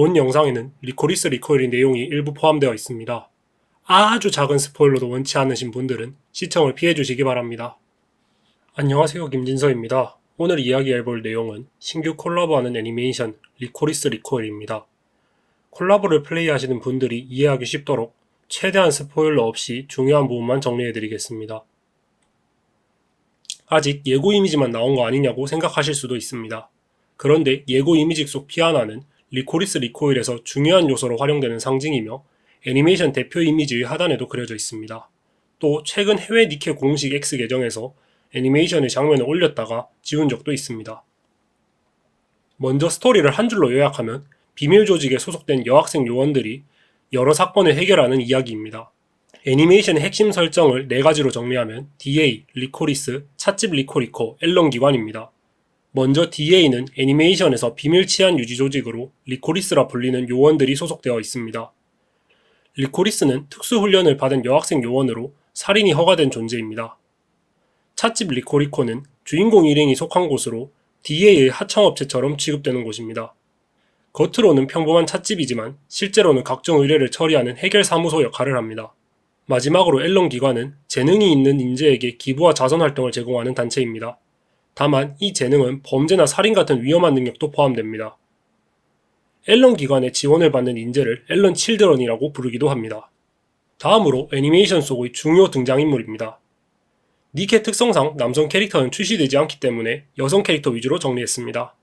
본 영상에는 리코리스 리코일의 내용이 일부 포함되어 있습니다. 아주 작은 스포일러도 원치 않으신 분들은 시청을 피해 주시기 바랍니다. 안녕하세요 김진서입니다. 오늘 이야기해볼 내용은 신규 콜라보하는 애니메이션 리코리스 리코일입니다. 콜라보를 플레이하시는 분들이 이해하기 쉽도록 최대한 스포일러 없이 중요한 부분만 정리해드리겠습니다. 아직 예고 이미지만 나온 거 아니냐고 생각하실 수도 있습니다. 그런데 예고 이미지 속 피아나는 리코리스 리코일에서 중요한 요소로 활용되는 상징이며 애니메이션 대표 이미지의 하단에도 그려져 있습니다. 또 최근 해외 니케 공식 X 계정에서 애니메이션의 장면을 올렸다가 지운 적도 있습니다. 먼저 스토리를 한 줄로 요약하면 비밀 조직에 소속된 여학생 요원들이 여러 사건을 해결하는 이야기입니다. 애니메이션의 핵심 설정을 네 가지로 정리하면 DA, 리코리스, 찻집 리코리코, 앨런 기관입니다. 먼저 DA는 애니메이션에서 비밀 치안 유지 조직으로 리코리스라 불리는 요원들이 소속되어 있습니다. 리코리스는 특수훈련을 받은 여학생 요원으로 살인이 허가된 존재입니다. 찻집 리코리코는 주인공 일행이 속한 곳으로 DA의 하청업체처럼 취급되는 곳입니다. 겉으로는 평범한 찻집이지만 실제로는 각종 의뢰를 처리하는 해결사무소 역할을 합니다. 마지막으로 앨런 기관은 재능이 있는 인재에게 기부와 자선 활동을 제공하는 단체입니다. 다만 이 재능은 범죄나 살인 같은 위험한 능력도 포함됩니다. 앨런 기관의 지원을 받는 인재를 앨런 칠드런이라고 부르기도 합니다. 다음으로 애니메이션 속의 중요 등장인물입니다. 니케 특성상 남성 캐릭터는 출시되지 않기 때문에 여성 캐릭터 위주로 정리했습니다.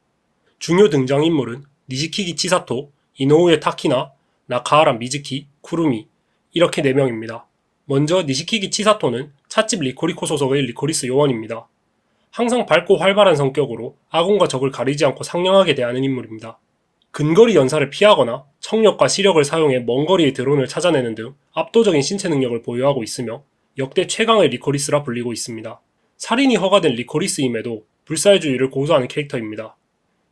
중요 등장인물은 니시키기 치사토, 이노우에 타키나, 나카하라 미즈키, 쿠루미 이렇게 4명입니다. 먼저 니시키기 치사토는 찻집 리코리코 소속의 리코리스 요원입니다. 항상 밝고 활발한 성격으로 아군과 적을 가리지 않고 상냥하게 대하는 인물입니다. 근거리 연사를 피하거나 청력과 시력을 사용해 먼 거리의 드론을 찾아내는 등 압도적인 신체 능력을 보유하고 있으며 역대 최강의 리코리스라 불리고 있습니다. 살인이 허가된 리코리스임에도 불살주의를 고수하는 캐릭터입니다.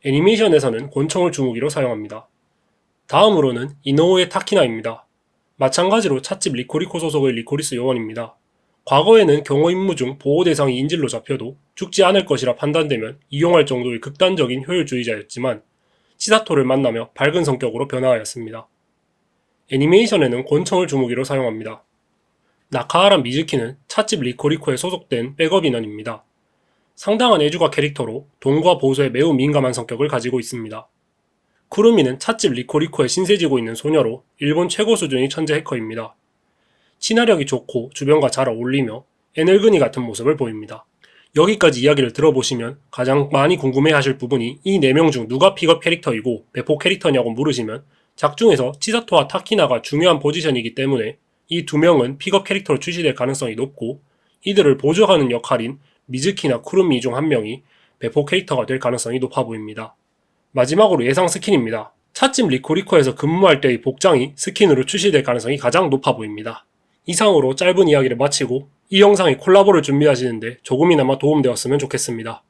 애니메이션에서는 권총을 주무기로 사용합니다. 다음으로는 이노우의 타키나입니다. 마찬가지로 찻집 리코리코 소속의 리코리스 요원입니다. 과거에는 경호 임무 중 보호 대상이 인질로 잡혀도 죽지 않을 것이라 판단되면 이용할 정도의 극단적인 효율주의자였지만 치사토를 만나며 밝은 성격으로 변화하였습니다. 애니메이션에는 권총을 주무기로 사용합니다. 나카하라 미즈키는 찻집 리코리코에 소속된 백업 인원입니다. 상당한 애주가 캐릭터로 돈과 보수에 매우 민감한 성격을 가지고 있습니다. 쿠루미는 찻집 리코리코에 신세지고 있는 소녀로 일본 최고 수준의 천재 해커입니다. 친화력이 좋고 주변과 잘 어울리며 애늙은이 같은 모습을 보입니다. 여기까지 이야기를 들어보시면 가장 많이 궁금해 하실 부분이 이 4명 중 누가 픽업 캐릭터이고 배포 캐릭터냐고 물으시면 작중에서 치사토와 타키나가 중요한 포지션이기 때문에 이 두 명은 픽업 캐릭터로 출시될 가능성이 높고 이들을 보조하는 역할인 미즈키나 쿠루미 중 한 명이 배포 캐릭터가 될 가능성이 높아 보입니다. 마지막으로 예상 스킨입니다. 찻집 리코리코에서 근무할 때의 복장이 스킨으로 출시될 가능성이 가장 높아 보입니다. 이상으로 짧은 이야기를 마치고 이 영상이 콜라보를 준비하시는데 조금이나마 도움되었으면 좋겠습니다.